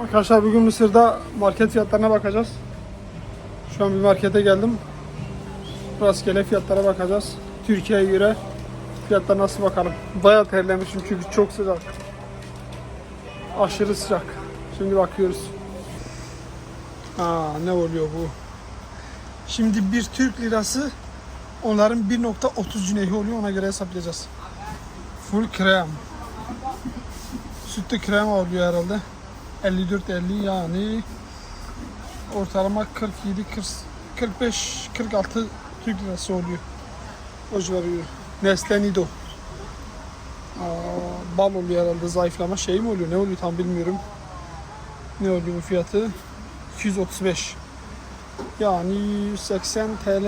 Arkadaşlar bugün Mısır'da market fiyatlarına bakacağız. Şu an bir markete geldim. Rastgele fiyatlara bakacağız. Türkiye'ye göre fiyatlar nasıl bakalım. Bayağı terlemişim çünkü çok sıcak. Aşırı sıcak. Şimdi bakıyoruz. Aa ne oluyor bu? Şimdi bir Türk lirası onların 1.30 cüneyhi oluyor ona göre hesaplayacağız. Full krem. Sütlü krem oluyor herhalde. 54-50 yani ortalama 47 40, 45 46 Türk lirası oluyor. O civarı oluyor. Nestle Nido. Aa, bal oluyor herhalde zayıflama şey mi oluyor ne oluyor tam bilmiyorum. Ne oluyor bu fiyatı? 235. Yani 180 TL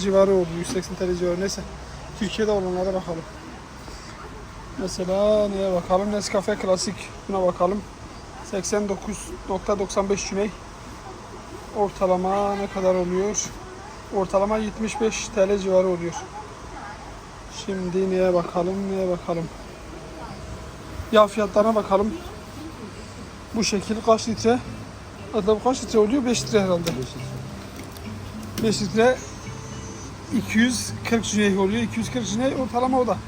civarı oluyor. 180 TL civarı neyse. Türkiye'de olanlara bakalım. Mesela neye bakalım? Nescafe Klasik. Buna bakalım. 89.95 cüney. Ortalama ne kadar oluyor? Ortalama 75 TL civarı oluyor. Şimdi neye bakalım? Neye bakalım? Yağ fiyatlarına bakalım. Bu şekil kaç litre? Bu kaç litre oluyor? 5 litre herhalde. 5 litre 240 cüney oluyor. 240 cüney ortalama o da.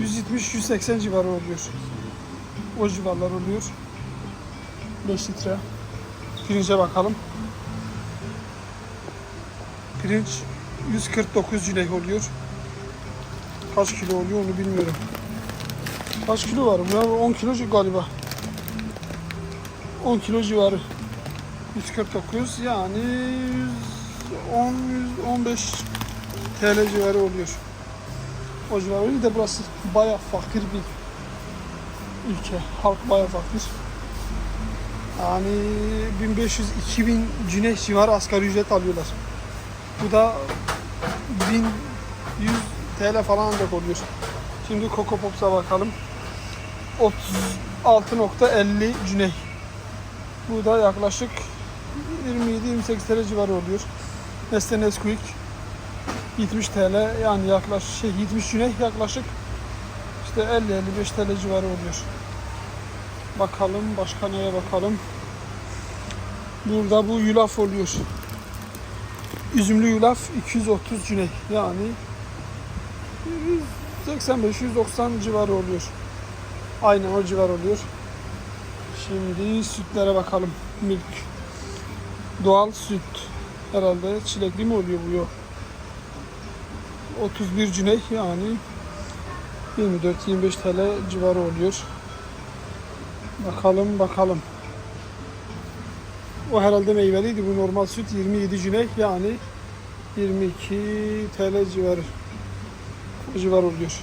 170-180 civarı oluyor. O civarlar oluyor. 5 litre. Pirince bakalım. Pirinç 149 cüney oluyor. Kaç kilo oluyor onu bilmiyorum. Kaç kilo var? Ya 10 kilo galiba. 10 kilo civarı. 149 yani 110 115 TL civarı oluyor. O civarı. Bir de burası bayağı fakir bir ülke. Halk bayağı fakir. Yani 1500-2000 güneş civarı asgari ücret alıyorlar. Bu da 1100 TL falan ancak oluyor. Şimdi Coco Pops'a bakalım. 36.50 cüney. Bu da yaklaşık 27-28 TL civarı oluyor. Nestle Nesquik 70 TL yani yaklaşık şey 70 cüney yaklaşık işte 50-55 TL civarı oluyor. Bakalım başka neye bakalım. Burada bu yulaf oluyor. Üzümlü yulaf 230 cüney yani 185-190 civarı oluyor. Aynen o civar oluyor. Şimdi sütlere bakalım. Milk. Doğal süt. Herhalde çilekli mi oluyor bu yok. 31 cüney yani 24-25 TL civarı oluyor. Bakalım bakalım. O herhalde meyveliydi. Bu normal süt 27 cüney yani 22 TL civarı. O civar oluyor.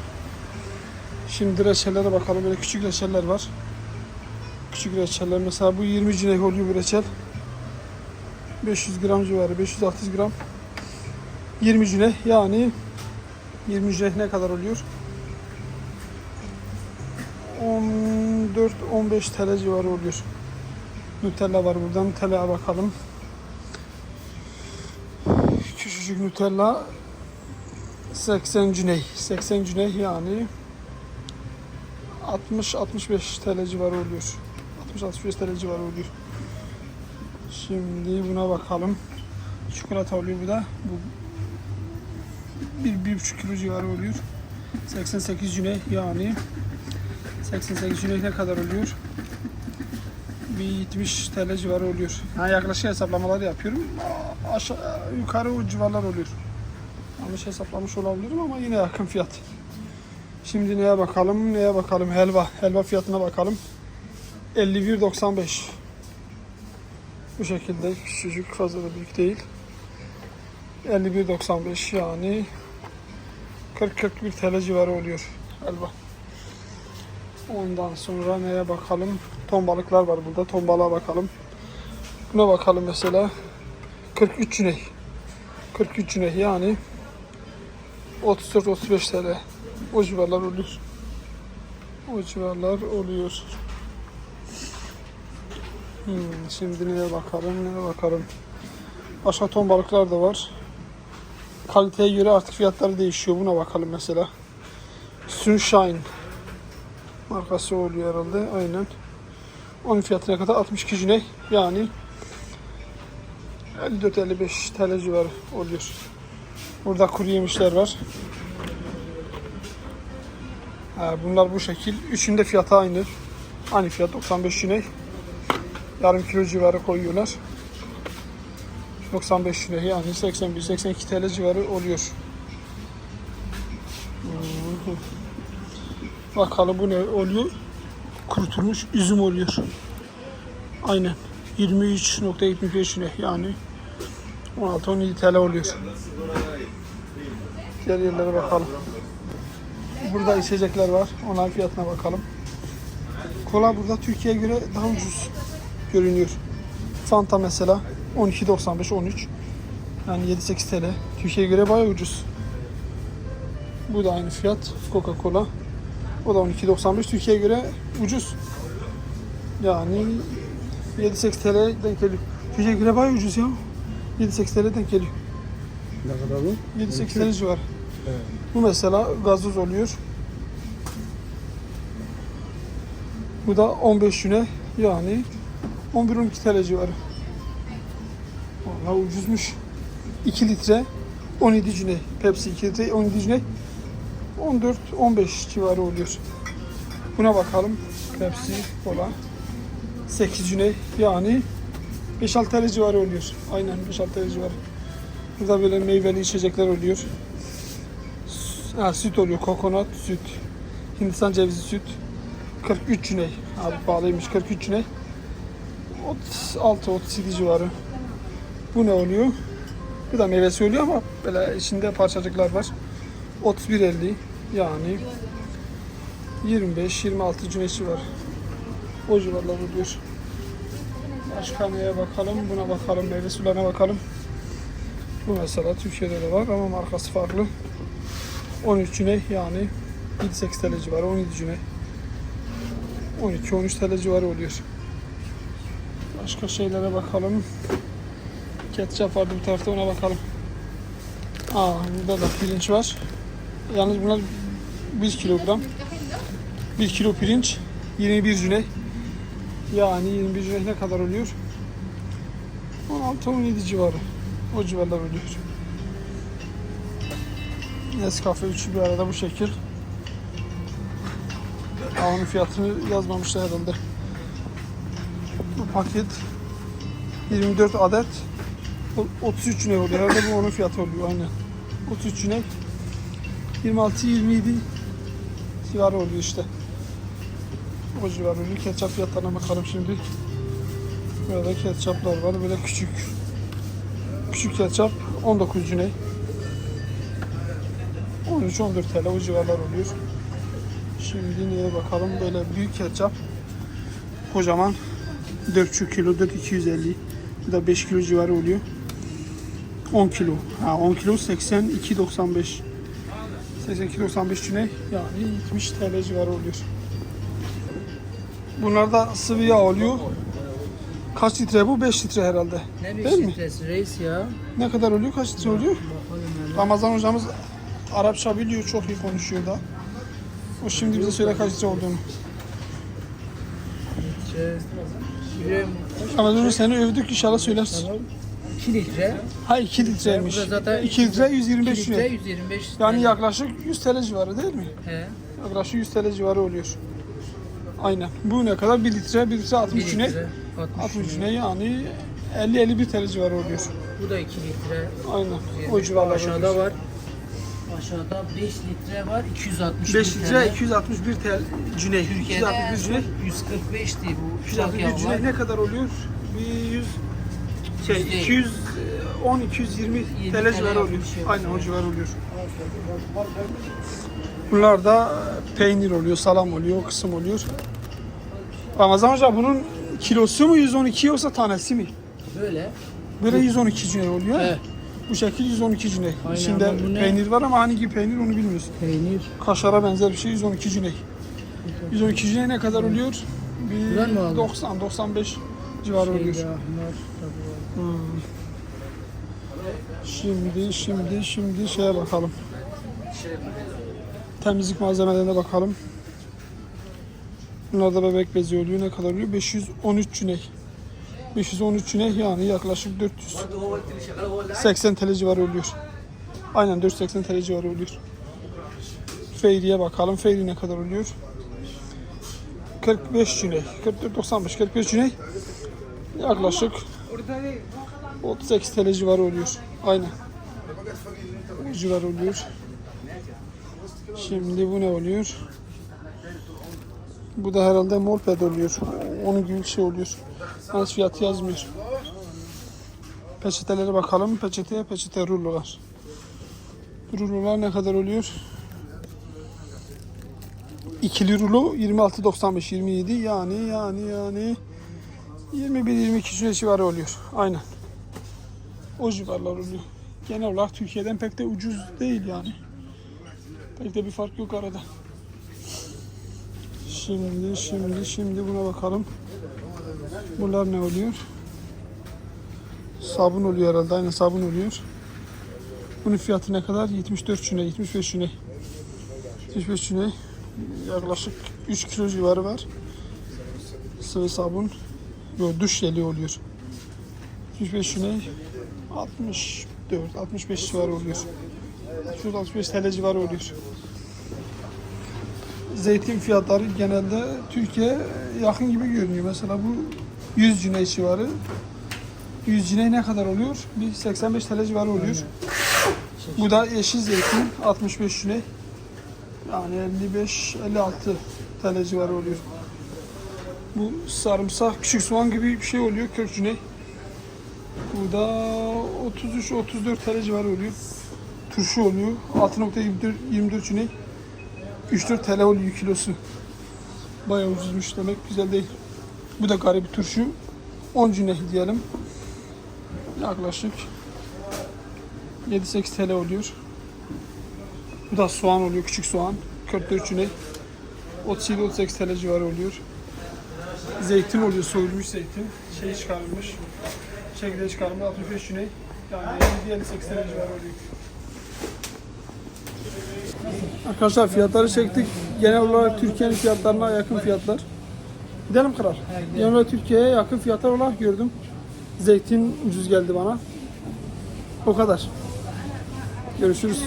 Şimdi reçellere bakalım. Böyle küçük reçeller var. Küçük reçeller. Mesela bu 20 cüney oluyor bu reçel. 500 gram civarı. 500-600 gram. 20 cüney yani 20 cüney ne kadar oluyor? 14-15 TL civarı oluyor. Nutella var burada. Nutella'ya bakalım. Küçücük Nutella 80 cüney. 80 cüney yani 60-65 TL civarı oluyor. 60-65 TL civarı oluyor. Şimdi buna bakalım. Çikolata oluyor bu da. Bu bir, bir buçuk kilo civarı oluyor. 88 cüney yani 88 cüney ne kadar oluyor? Bir 70 TL civarı oluyor. Ha, yaklaşık hesaplamalar yapıyorum. Aşağı, yukarı o civarlar oluyor. Yanlış hesaplamış olabilirim ama yine yakın fiyat. Şimdi neye bakalım? Neye bakalım? Helva. Helva fiyatına bakalım. 51.95. Bu şekilde küçücük fazla da büyük değil. 51.95 yani 40-41 TL civarı oluyor helva. Ondan sonra neye bakalım? Ton balıklar var burada. Ton balığa bakalım. Buna bakalım mesela. 43 cüney. 43 cüney yani 34-35 TL. O civarlar oluyor. O civarlar oluyor. Hmm, şimdi neye bakalım, neye bakalım. Başka ton balıklar da var. Kaliteye göre artık fiyatları değişiyor. Buna bakalım mesela. Sunshine markası oluyor herhalde. Aynen. Onun fiyatı ne kadar? 62 cüney. Yani 54-55 TL civarı oluyor. Burada kuru yemişler var. Ha, bunlar bu şekil. Üçünde fiyatı aynı. Aynı fiyat 95 cüney. Yarım kilo civarı koyuyorlar. 95 lira yani 81-82 TL civarı oluyor. Bakalım bu ne oluyor? Kurutulmuş üzüm oluyor. Aynen. 23.75 lira yani 16-17 TL oluyor. Diğer yerlere bakalım. Burada içecekler var. Onların fiyatına bakalım. Kola burada Türkiye'ye göre daha ucuz görünüyor. Fanta mesela 12.95 13. Yani 7-8 TL. Türkiye'ye göre bayağı ucuz. Bu da aynı fiyat. Coca-Cola. O da 12.95. Türkiye'ye göre ucuz. Yani 7-8 TL denk geliyor. Türkiye'ye göre bayağı ucuz ya. 7-8 TL denk geliyor. Ne kadar bu? 7-8 TL civarı. Evet. Bu mesela gazoz oluyor. Bu da 15 güne yani 11-12 TL civarı. Vallahi ucuzmuş. 2 litre 17 cüne. Pepsi 2 litre 17 cüne. 14-15 civarı oluyor. Buna bakalım. Pepsi, kola. 8 cüne yani 5-6 TL civarı oluyor. Aynen 5-6 TL civarı. Burada böyle meyveli içecekler oluyor. Ha, süt oluyor. Kokonat, süt. Hindistan cevizi süt. 43 cüney. Abi pahalıymış. 43 cüney. 36-37 civarı. Bu ne oluyor? Bu da meyvesi oluyor ama böyle içinde parçacıklar var. 31.50 yani 25-26 cünesi var. O civarlar oluyor. Başka neye bakalım? Buna bakalım. Meyve sularına bakalım. Bu mesela Türkiye'de de var ama markası farklı. 13 cüney yani 7-8 TL civarı 17 cüney 12-13 TL civarı oluyor. Başka şeylere bakalım. Ketçap vardı bu tarafta ona bakalım. Aa burada da pirinç var. Yalnız bunlar 1 kilogram. 1 kilo pirinç 21 cüney. Yani 21 cüney ne kadar oluyor? 16-17 civarı. O civarlar oluyor. Nescafe 3'ü bir arada bu şekil. Onun fiyatını yazmamışlar herhalde. Bu paket 24 adet o- 33 ne oluyor? Herhalde bu onun fiyatı oluyor aynen. 33 ne? 26-27 civarı oluyor işte. O civarı oluyor. Ketçap fiyatlarına bakalım şimdi. Böyle ketçaplar var. Böyle küçük. Küçük ketçap 19 cüney. 13-14 TL o civarlar oluyor. Şimdi neye bakalım böyle büyük ketçap. Kocaman 4,5 kilo 4250 bu da 5 kilo civarı oluyor. 10 kilo. Ha 10 kilo 82.95. 82.95 cüne yani 70 TL civarı oluyor. Bunlar da sıvı yağ oluyor. Kaç litre bu? 5 litre herhalde. Ne Değil mi? bir litresi reis ya. Ne kadar oluyor? Kaç litre oluyor? Ramazan hocamız Arapça biliyor, çok iyi konuşuyor da. O şimdi bize söyle kaç litre olduğunu. Ramazan seni övdük inşallah söylersin. 2 litre. Ha 2 litreymiş. Burada zaten 2 litre 2 125 litre lira. 125 Yani yaklaşık 100 TL civarı değil mi? He. Yaklaşık 100 TL civarı oluyor. Aynen. Bu ne kadar? 1 litre, 1 litre 1 60 ne? litre. 60, 60 ne yani 50-51 TL civarı oluyor. Bu da 2 litre. Aynen. O civarlar Aşağıda oluyor. var. Aşağıda 5 litre var. 261 5 litre 261 TL cüney. Türkiye'de 261 cüney. 145'ti bu. 261 Çok cüney ne kadar oluyor? Bir 100 şey Yüz değil. 210 220 20 TL civarı oluyor. Aynen o civarı oluyor. Bunlar da peynir oluyor, salam oluyor, kısım oluyor. Ramazan Hoca bunun kilosu mu 112 yoksa tanesi mi? Böyle. Böyle 112 cüney oluyor. Evet. Bu şekil 112 cüney. Aynen, İçinde peynir var ama hangi peynir onu bilmiyoruz. Peynir. Kaşara benzer bir şey 112 cüney. 112 cüney ne kadar oluyor? Güzel mi Bir abi? 90 95 civarı oluyor. Tabii var. Şimdi şimdi şimdi şeye bakalım. Temizlik malzemelerine bakalım. Bunlarda bebek bezi oluyor. Ne kadar oluyor? 513 cüney. 513 cüney yani yaklaşık 480 TL civarı oluyor. Aynen 480 TL civarı oluyor. Feyri'ye bakalım. Feyri ne kadar oluyor? 45 cüney. 44.95 45 cüney. Yaklaşık 38 TL civarı oluyor. Aynen. O civar oluyor. Şimdi bu ne oluyor? Bu da herhalde molped oluyor. Onun gibi bir şey oluyor. Yalnız fiyatı yazmıyor. Peçetelere bakalım. Peçete, peçete rulolar. Rulolar ne kadar oluyor? İkili rulo 26.95 27 yani yani yani 21-22 civarı oluyor. Aynen. O civarlar oluyor. Genel olarak Türkiye'den pek de ucuz değil yani. Pek de bir fark yok arada. Şimdi, şimdi, şimdi buna bakalım. Bunlar ne oluyor? Sabun oluyor herhalde. Aynen sabun oluyor. Bunun fiyatı ne kadar? 74 çüne, 75 çüne. 75 çüne. Yaklaşık 3 kilo civarı var. Sıvı sabun. Böyle duş jeli oluyor. 75 çüne. 64, 65 civarı oluyor. 65 TL civarı oluyor. Zeytin fiyatları genelde Türkiye yakın gibi görünüyor. Mesela bu 100 cüney civarı. 100 cüney ne kadar oluyor? Bir 85 TL civarı oluyor. Bu da yeşil zeytin 65 cüney. Yani 55 56 TL civarı oluyor. Bu sarımsak küçük soğan gibi bir şey oluyor 40 cüney. Bu da 33-34 TL civarı oluyor. Turşu oluyor. 6.24 24 cüney. 3-4 TL oluyor kilosu. Bayağı ucuzmuş demek güzel değil. Bu da garip bir turşu. 10 cüney diyelim. Yaklaşık 7-8 TL oluyor. Bu da soğan oluyor, küçük soğan. 44 cüney. 37-38 TL civarı oluyor. Zeytin oluyor, soyulmuş zeytin. Şey çıkarılmış. Çekirdeği çıkarılmış 65 cüney. Yani 50-58 TL civarı oluyor. Arkadaşlar fiyatları çektik. Genel olarak Türkiye'nin fiyatlarına yakın fiyatlar. Gidelim kral. Genel olarak Türkiye'ye yakın fiyatlar olarak gördüm. Zeytin ucuz geldi bana. O kadar. Görüşürüz.